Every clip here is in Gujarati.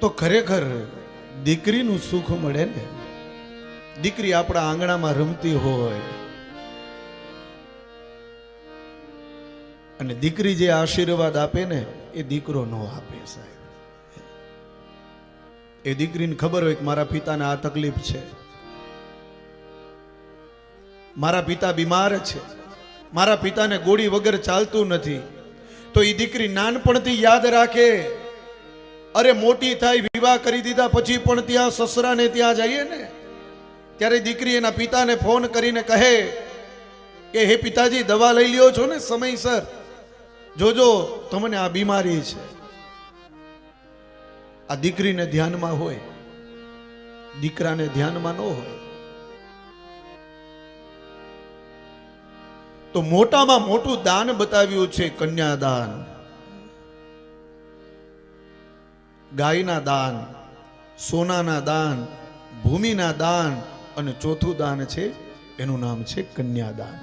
તો ખરેખર દીકરીનું સુખ મળે ને? દીકરી આપણા આંગણામાં રમતી હોય. અને દીકરી જે આશીર્વાદ આપે ને, એ દીકરો ન આપે સાહેબ. એ દીકરીને ખબર હોય કે મારા પિતાને આ તકલીફ છે. મારા પિતા બીમાર છે. મારા પિતાને ગોળી વગર ચાલતું નથી. તો એ દીકરી નાનપણથી યાદ રાખે. અરે મોટી થાય, વિવાહ કરી દીધા પછી પણ ત્યાં સસરાને ત્યાં જઈએ ને? ત્યારે દીકરી એના પિતાને ફોન કરીને કહે કે, હે પિતાજી, દવા લઈ લ્યો છો ને સમયસર? જોજો, તમને આ બીમારી છે. આ દીકરીને ધ્યાનમાં હોય, દીકરાને ધ્યાનમાં ન હોય, તો મોટામાં મોટું દાન બતાવ્યું છે કન્યાદાન. ગાયના દાન, સોનાના દાન, ભૂમિના દાન અને ચોથું દાન છે, એનું નામ છે કન્યાદાન.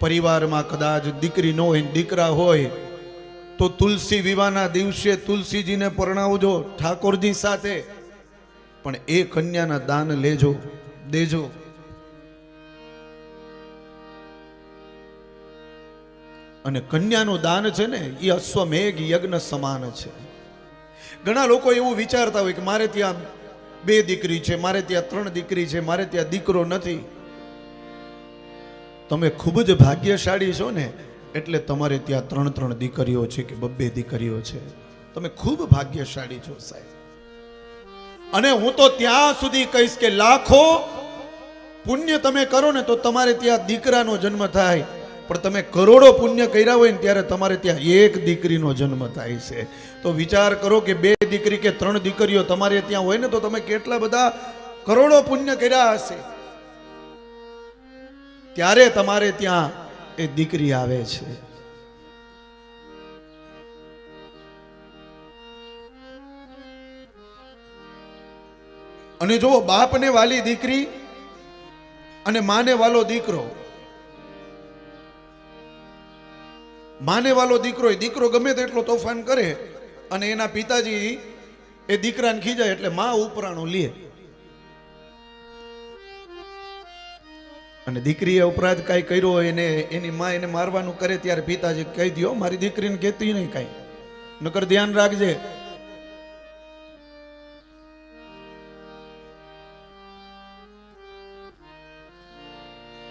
પરિવારમાં કદાચ દીકરી ન હોય દીકરા હોય, તો તુલસી વિવાહના દિવસે તુલસીજીને પરણાવજો ઠાકોરજી સાથે. પણ એ કન્યાના દાન લેજો, દેજો. અને કન્યાનું દાન છે ને એ અશ્વમેઘ યજ્ઞ સમાન છે. ઘણા લોકો એવું વિચારતા હોય કે મારે ત્યાં બે દીકરી છે, મારે ત્યાં ત્રણ દીકરી છે, મારે ત્યાં દીકરો નથી. તમે ખૂબ જ ભાગ્યશાળી છો ને, એટલે તમારે ત્યાં ત્રણ ત્રણ દીકરીઓ છે કે બબ્બે દીકરીઓ છે. તમે ખૂબ ભાગ્યશાળી છો સાહેબ. અને હું તો ત્યાં સુધી કહીશ કે લાખો પુણ્ય તમે કરો ને તો તમારે ત્યાં દીકરાનો જન્મ થાય. પણ તમે કરોડો પુણ્ય કર્યા હોય ને ત્યારે તમારે ત્યાં એક દીકરીનો જન્મ થાય છે. તો વિચાર કરો કે બે દીકરી કે ત્રણ દીકરીઓ તમારે ત્યાં હોય ને તો તમે કેટલા બધા કરોડો પુણ્ય કર્યા હશે. ત્યારે તમારે ત્યાં એ દીકરી આવે છે. અને જો બાપને વાલી દીકરી અને માને વાલો દીકરો માને વાલો દીકરો દીકરો ગમે તેટલો તોફાન કરે અને એના પિતાજી એ દીકરાને ખીજાય એટલે મા ઉપરાણું લે. અને દીકરીએ અપરાધ કાંઈ કર્યો હોય એને, એની મા એને મારવાનું કરે ત્યારે પિતાજી કહી દો મારી દીકરીને કહેતી નહીં કાંઈ. નકર ધ્યાન રાખજે.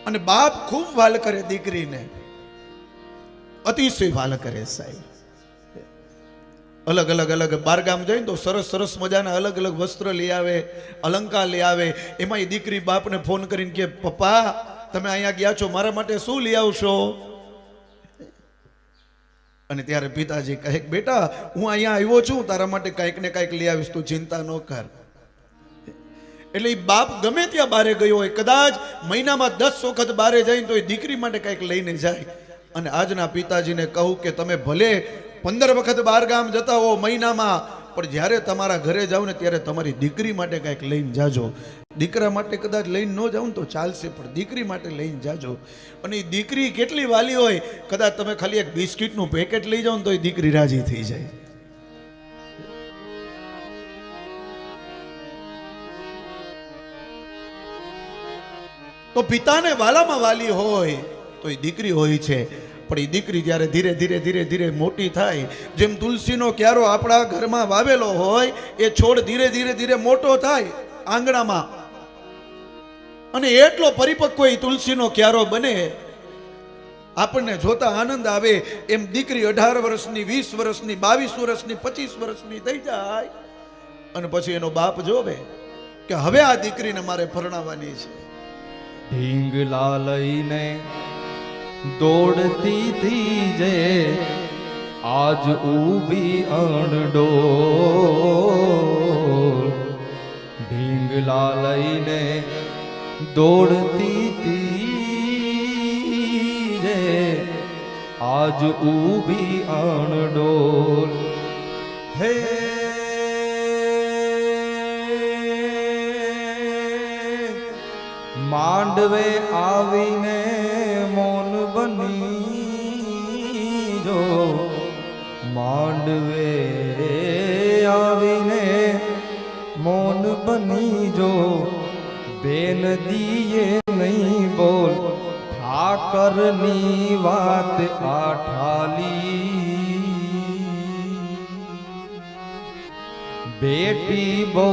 અને બાપ ખૂબ વાલ કરે દીકરીને. અતિશય વાલ કરે સાહેબ. અલગ અલગ અલગ બારગામ જઈને તો સરસ સરસ મજાના અલગ અલગ વસ્ત્ર લઈ આવે, અલંકાર લઈ આવે. એમાં એ દીકરી બાપને ફોન કરીને કે, પપ્પા, તમે અહીંયા ગયા છો, મારા માટે શું લઈ આવશો? અને ત્યારે પિતાજી કહે, બેટા, હું અહીંયા આવ્યો છું, તારા માટે કંઈક ને કંઈક લઈ આવીશ, તું ચિંતા ન કર. એટલે એ બાપ ગમે ત્યાં બારે ગયો હોય, કદાચ મહિનામાં દસ વખત બારે જઈને તો એ દીકરી માટે કંઈક લઈને જાય. અને આજના પિતાજીને કહું કે તમે ભલે પંદર વખત બાર ગામ જતા હો મહિનામાં, પણ જ્યારે તમારા ઘરે જાઓ ને ત્યારે તમારી દીકરી માટે કાંઈક લઈને જાજો. દીકરા માટે કદાચ લઈને ન જાઓ તો ચાલશે, પણ દીકરી માટે લઈને જાજો. અને એ દીકરી કેટલી વાલી હોય, કદાચ તમે ખાલી એક બિસ્કિટનું પેકેટ લઈ જાઓ તો એ દીકરી રાજી થઈ જાય. તો પિતાને વાલામાં વાલી હોય, તો એ દીકરી હોય છે. પણ એ દીકરી જ્યારે ધીરે ધીરે ધીરે ધીરે મોટી થાય, જેમ તુલસીનો ક્યારો આપણા ઘરમાં વાવેલો હોય, એ છોડ ધીરે ધીરે ધીરે મોટો થાય આંગણામાં. અને એટલો પરિપક્વ એ તુલસીનો ક્યારો બને, આપણને જોતા આનંદ આવે એમ દીકરી અઢાર વર્ષની, વીસ વર્ષની, બાવીસ વર્ષની, પચીસ વર્ષની થઈ જાય. અને પછી એનો બાપ જોવે કે હવે આ દીકરીને મારે ફરણાવવાની છે. ઢીંગલા લઈને દોડતી થી જે આજ ઊભી અણડો. ઢીંગલા લઈને દોડતી તી જે આજ ઊભી અણડોલ હે માંડવે આવીને માંડવે આવીને મૌન બની જો. બેન દીએ નહીં બોલ, ઠાકરની વાત આઠાલી. બેટી બહુ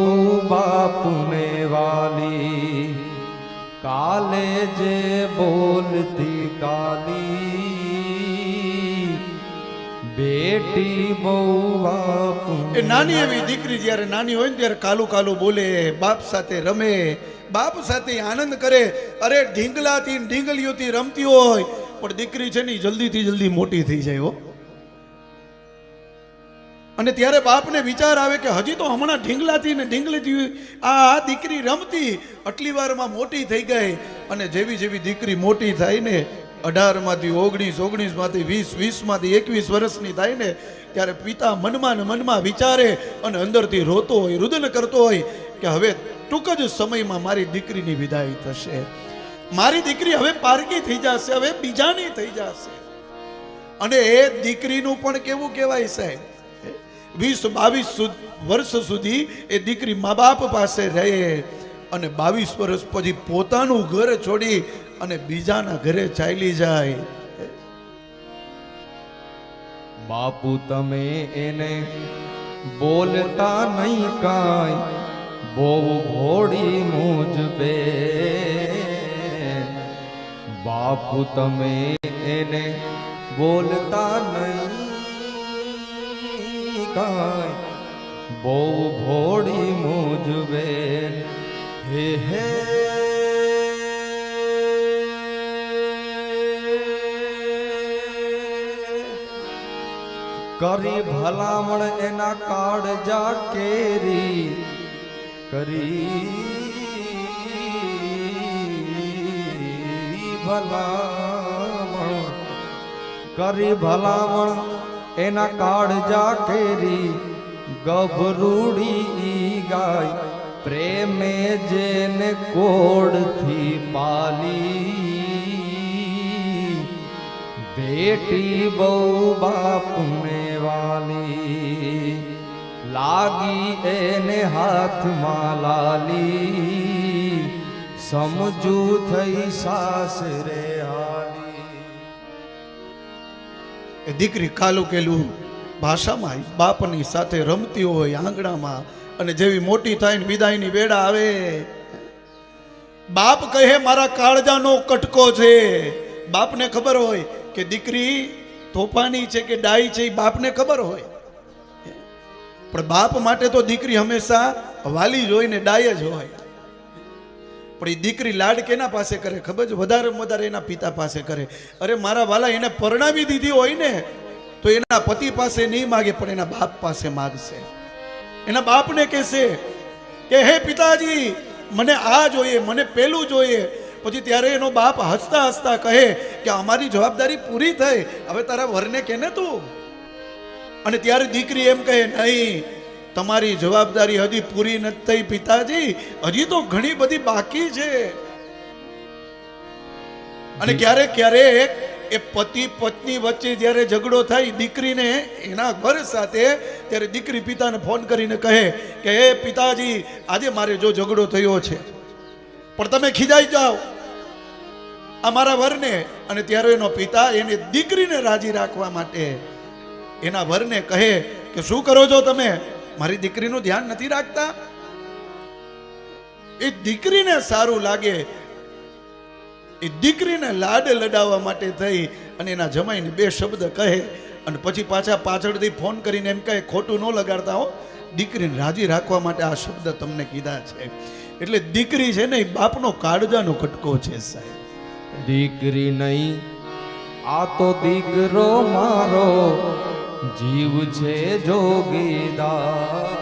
બાપુને વાલી, કાલે જે બોલતી કાલી. બેટી બહુ એ નાની એવી દીકરી જ્યારે નાની હોય ને ત્યારે કાલું કાલું બોલે, બાપ સાથે રમે, બાપ સાથે આનંદ કરે. અરે ઢીંગલાથી ઢીંગલીઓથી રમતી હોય, પણ દીકરી છે ને જલ્દીથી જલ્દી મોટી થઈ જાય હો. અને ત્યારે બાપને વિચાર આવે કે હજી તો હમણાં ઢીંગલાથી ને ઢીંગલીથી આ દીકરી રમતી, આટલી વારમાં મોટી થઈ ગઈ. અને જેવી જેવી દીકરી મોટી થાય ને અઢારમાંથી ઓગણીસ, ઓગણીસમાંથી વીસ, વીસમાંથી એકવીસ વર્ષની થાય ને, ત્યારે પિતા મનમાં ને મનમાં વિચારે અને અંદરથી રોતો હોય, રુદન કરતો હોય કે હવે ટૂંક જ સમયમાં મારી દીકરીની વિદાય થશે. મારી દીકરી હવે પારકી થઈ જશે, હવે બીજાની થઈ જશે. અને એ દીકરીનું પણ કેવું કહેવાય સાહેબ? વીસ, બાવીસ વર્ષ સુધી એ દીકરી મા બાપ પાસે રહે. અને બાવીસ વર્ષ પછી પોતાનું ઘર છોડી અને બીજાના ઘરે ચાલી જાય. બાપુ, તમે એને બોલતા નહીં કાંઈ, બહુ ભોળી મુજ બે બાપુ, તમે એને બોલતા નહીં કાંઈ, બહુ ભોળી મુજ બેન હે હે કરી ભલામણ એના કાળજા કેરી કરી ભલામણ કરી ભલામણ એના કાળજા કેરી ગભરૂડી ગાય પ્રેમે જેને કોડથી પાલી, બેટી બહુ બાપને વાલી, લાગી એને હાથમાં લાલી, સમજુ થઈ સાસરે હાલી. દીકરી કાલુકેલું ભાષામાં બાપની સાથે રમતી હોય, આંગણામાં અને જેવી મોટી થાય ને વિદાયની વેળા આવે. બાપ કહે, મારા કાળજાનો કટકો છે. બાપને ખબર હોય કે દીકરી તોફાની છે કે ડાઈ છે, એ બાપને ખબર હોય. પણ બાપ માટે તો દીકરી હંમેશા વાલી જ હોય ને ડાય જ હોય. પણ એ દીકરી લાડ કેના પાસે કરે? ખબર છે? વધારે વધારે એના પિતા પાસે કરે. અરે, મારા વાલા એને પરણાવી દીધી હોય ને, તો એના પતિ પાસે નહીં માગે, પણ એના બાપ પાસે માગશે. એના બાપને કહેશે કે હે પિતાજી મને આ જોઈએ મને પેલું જોઈએ. પછી ત્યારે એનો બાપ હસતા હસતા કહે કે અમારી જવાબદારી પૂરી થઈ. હવે તારા વરને કે ને તું? અને ત્યારે દીકરી એમ કહે નહીં તમારી જવાબદારી હજી પૂરી નથી થઈ પિતાજી. હજી તો ઘણી બધી બાકી છે. અને ક્યારેક ક્યારેક એ પતિ પત્ની વચ્ચે જ્યારે ઝઘડો થાય દીકરીને એના ઘર સાથે, ત્યારે દીકરી પિતાને ફોન કરીને કહે કે, હે પિતાજી, આજે મારે જો ઝઘડો થયો છે. પણ તમે ખીજાઈ જાઓ આ મારા વરને. અને ત્યારે એનો પિતા એને દીકરીને રાજી રાખવા માટે એના વરને કહે કે, શું કરો છો તમે? મારી દીકરીનું ધ્યાન નથી રાખતા? એ દીકરીને સારું લાગે એ દીકરીને લાડ લડાવવા માટે થઈ અને એના જમાઈને બે શબ્દ કહે અને પછી પાછા પાછળથી ફોન કરીને એમ કહે ખોટું ન લગાડતા હો. દીકરીને રાજી રાખવા માટે આ શબ્દ તમને કીધા છે. એટલે દીકરી છે ને એ બાપનો કાળજાનો કટકો છે સાહેબ. દીકરી નહીં આ તો દીકરો મારો જીવ છે જોગીદાર.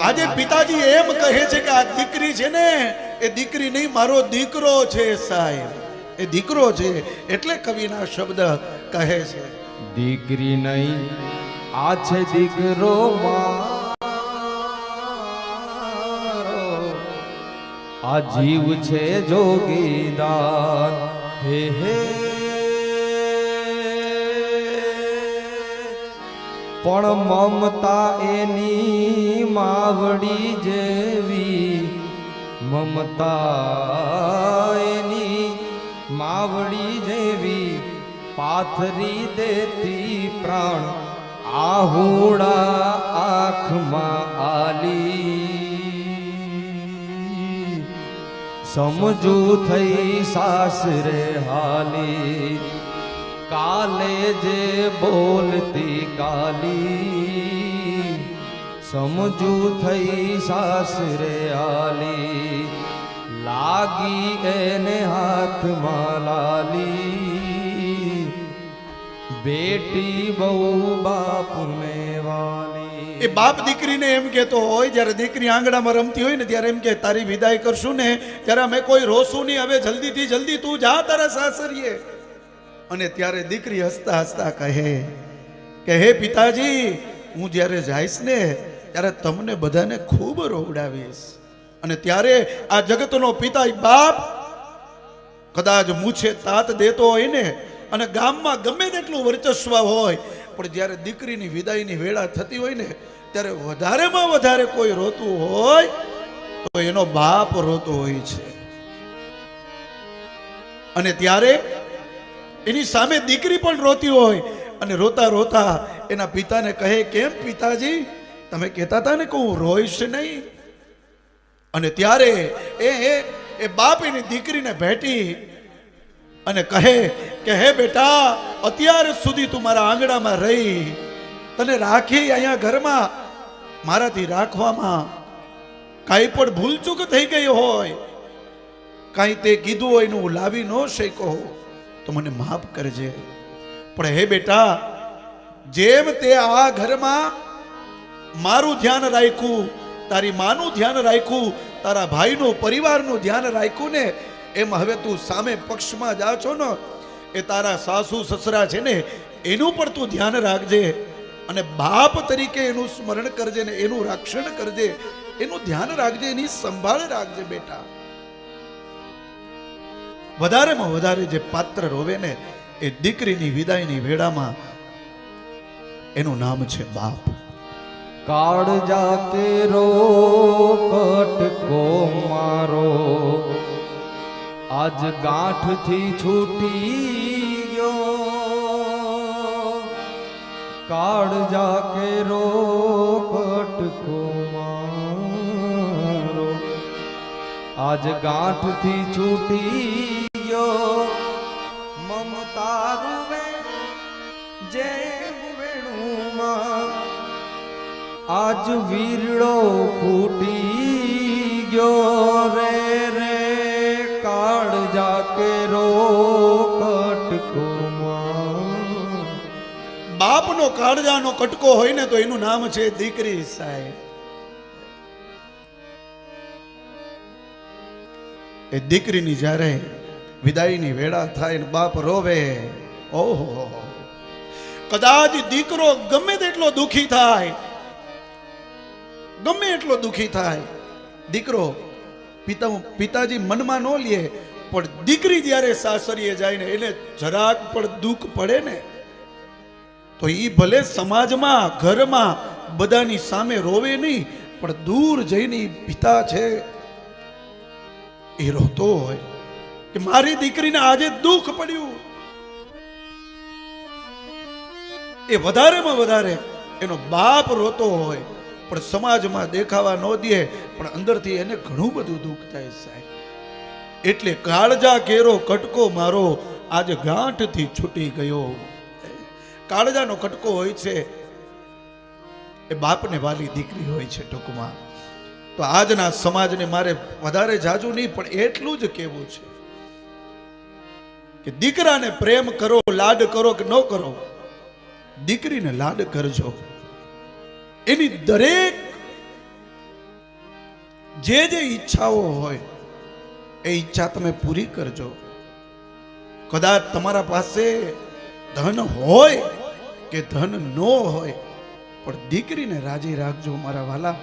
આજે પિતાજી એમ કહે છે કે આ દીકરી છે ને એ દીકરી નહીં મારો દીકરો છે સાહેબ. એ દીકરો છે એટલે કવિના શબ્દ કહે છે. દીકરી નહીં આ છે દીકરો આ જીવ છે જોગીદાર. હે હે. પણ મમતા એની માવડી જેવી, મમતા માવડી જેવી પાથરી દેતી પ્રાણ, આહુડા આંખમાં આલી. સમજુ થઈ સાસરે હાલી, કાલે જે બોલતી કાલી. સમજુ થઈ સાસરે આલી લાગી એને હાથમાં લાલી બેટી બહુ બાપને વાલી. એ બાપ દીકરીને એમ કહેતો હોય, જ્યારે દીકરી આંગણામાં રમતી હોય ને, ત્યારે એમ કે તારી વિદાય કરશું ને, ત્યારે અમે કોઈ રોશું નહીં, હવે જલ્દીથી, જલ્દી તું જા તારા સાસરીએ. અને ત્યારે દીકરી હસતા હસતા કહે, કે હે પિતાજી, હું જ્યારે જઈશ ને, ત્યારે તમને બધાને ખૂબ રોવડાવીશ. અને ત્યારે આ જગતનો પિતા બાપ કદાચ મૂછે તાત દેતો હોય ને, અને ગામમાં ગમે તેટલું વર્ચસ્વ હોય, પણ જ્યારે દીકરીની વિદાયની વેળા થતી હોય ને, ત્યારે વધારેમાં વધારે કોઈ રોતું હોય, તો એનો બાપ રોતો હોય છે. અને ત્યારે એની સામે દીકરી પણ રોતી હોય, અને રોતા રોતા એના પિતાને કહે, કેમ પિતાજી? તમે કહેતા હતા ને કે હું રોઈશ નહીં. અને ત્યારે એ એ એ બાપ એની દીકરીને ભેટી અને કહે કે, હે બેટા, અત્યાર સુધી તું મારા આંગણામાં રહી. તને રાખી અહીંયા ઘરમાં. મારાથી રાખવામાં કાંઈ પણ ભૂલચૂક થઈ ગઈ હોય. કાંઈ તે કીધું હોય એનું હું લાવી ન શક્યો તો મને માફ કરજે. પણ હે બેટા, જેમ તે આ ઘરમાં મારું ધ્યાન રાખ્યું તારી માનું ધ્યાન રાખ્યું, તારા ભાઈનું, પરિવારનું ધ્યાન રાખ્યું ને, એમ હવે તું સામે પક્ષમાં જા છો ને, એ તારા સાસુ સસરા છે ને, એનું પણ તું ધ્યાન રાખજે અને બાપ તરીકે એનું સ્મરણ કરજે ને એનું રક્ષણ કરજે, એનું ધ્યાન રાખજે, એની સંભાળ રાખજે બેટા. વધારેમાં વધારે જે પાત્ર રોવે ને, એ દીકરીની વિદાયની વેળામાં એનું નામ છે બાપ. કાળ જાતે રો કટકો મારો. આજ ગાંઠથી છૂટી ગયો. કાળ જાકે રો કટકો મારો. આજ ગાંઠથી છૂટી ગયો. મમતા રૂવે જેમ આજ વીરડો ફૂટી ગયો રે રે. કાળ જાકે રો બાપનો કાળજાનો કટકો હોય ને તો એનું નામ છે દીકરી સાહેબ. એ દીકરીની જ્યારે વિદાયની વેળા થાય ને બાપ રોવે, ઓહો. કદાચ દીકરો ગમે તેટલો દુખી થાય ગમે એટલો દુઃખી થાય. દીકરો, પિતા, પિતાજી મનમાં ન લે, પણ દીકરી જ્યારે સાસરીએ જાય ને એને જરાક પણ દુઃખ પડે ને, તો એ ભલે સમાજમાં, ઘરમાં બધાની સામે રોવે નહીં, પણ દૂર જઈને પિતા છે એ રોતો હોય. કે મારી દીકરીને આજે દુઃખ પડ્યું. એ વધારેમાં વધારે એનો બાપ રોતો હોય. પણ સમાજમાં દેખાવા ન દે, પણ અંદરથી એને ઘણું બધું દુઃખ થાય સાહેબ. એટલે કાળજા કેરો કટકો મારો આજે ગાંઠથી છૂટી ગયો. કાળજાનો કટકો હોય છે, એ બાપને વાલી દીકરી હોય છે ટૂંકમાં. તો આજના સમાજને મારે વધારે જાજુ નહીં, પણ એટલું જ કહેવું છે કે દીકરાને પ્રેમ કરો, લાડ કરો કે ન કરો, દીકરીને લાડ કરજો. એની દરેક જે જે ઈચ્છાઓ હોય, એ ઈચ્છા તમે પૂરી કરજો. કદાચ તમારા પાસે ધન હોય કે ધન ન હોય, પણ દીકરીને રાજી રાખજો, મારા વાલા.